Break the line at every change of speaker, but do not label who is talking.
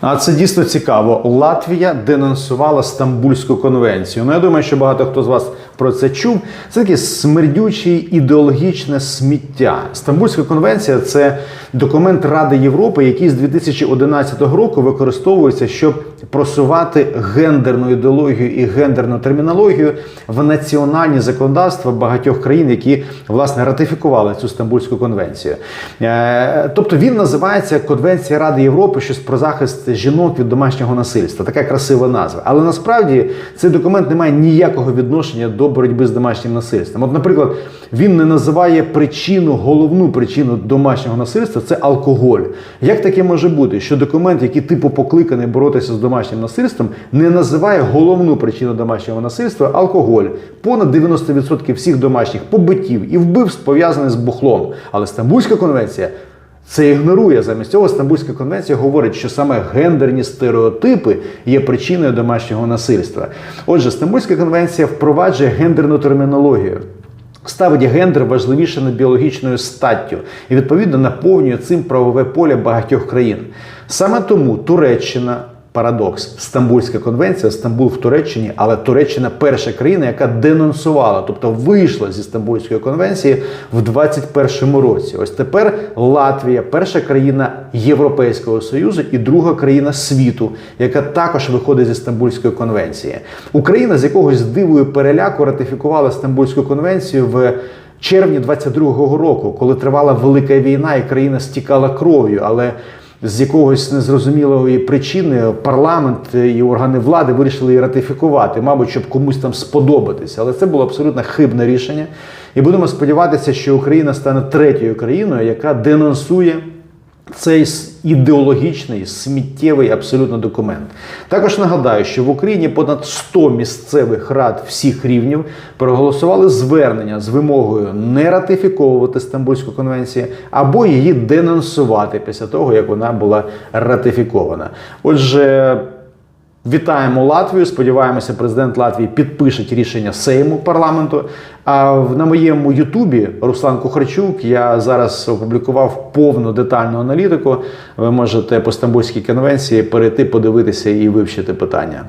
А це дійсно цікаво. Латвія денонсувала Стамбульську конвенцію. Ну я думаю, що багато хто з вас про це чув. Це таке смердюче ідеологічне сміття. Стамбульська конвенція це документ Ради Європи, який з 2011 року використовується, щоб просувати гендерну ідеологію і гендерну термінологію в національні законодавства багатьох країн, які власне ратифікували цю Стамбульську конвенцію. Е, Тобто він називається Конвенція Ради Європи щось про захист жінок від домашнього насильства. Така красива назва. Але насправді цей документ не має ніякого відношення до боротьби з домашнім насильством. От, наприклад, він не називає причину, головну причину домашнього насильства це алкоголь. Як таке може бути, що документ, який типу покликаний боротися з домашнім насильством, не називає головну причину домашнього насильства алкоголь? Понад 90% всіх домашніх побиттів і вбивств пов'язані з бухлом. Але Стамбульська конвенція це ігнорує. Замість цього Стамбульська конвенція говорить, що саме гендерні стереотипи є причиною домашнього насильства. Отже, Стамбульська конвенція впроваджує гендерну термінологію. Ставить гендер важливіше над біологічною статтю і відповідно наповнює цим правове поле багатьох країн. Саме тому Туреччина. Парадокс. Стамбульська конвенція, Стамбул в Туреччині, але Туреччина перша країна, яка денонсувала, тобто вийшла зі Стамбульської конвенції в 21-му році. Ось тепер Латвія, перша країна Європейського Союзу і друга країна світу, яка також виходить зі Стамбульської конвенції. Україна з якогось дивою переляку ратифікувала Стамбульську конвенцію в. Червні 22-го року, коли тривала велика війна, і країна стікала кров'ю, але з якогось незрозумілої причини парламент і органи влади вирішили її ратифікувати, мабуть, щоб комусь там сподобатися. Але це було абсолютно хибне рішення. І будемо сподіватися, що Україна стане третьою країною, яка денонсує. Цей ідеологічний сміттєвий абсолютно документ. Також нагадаю, що в Україні понад 100 місцевих рад всіх рівнів проголосували звернення з вимогою не ратифіковувати Стамбульську конвенцію або її денонсувати після того, як вона була ратифікована. Отже. Вітаємо Латвію. Сподіваємося, президент Латвії підпише рішення Сейму парламенту. А на моєму Ютубі Руслан Кухарчук я зараз опублікував повну детальну аналітику. Ви можете по Стамбульській конвенції перейти, подивитися і вивчити питання.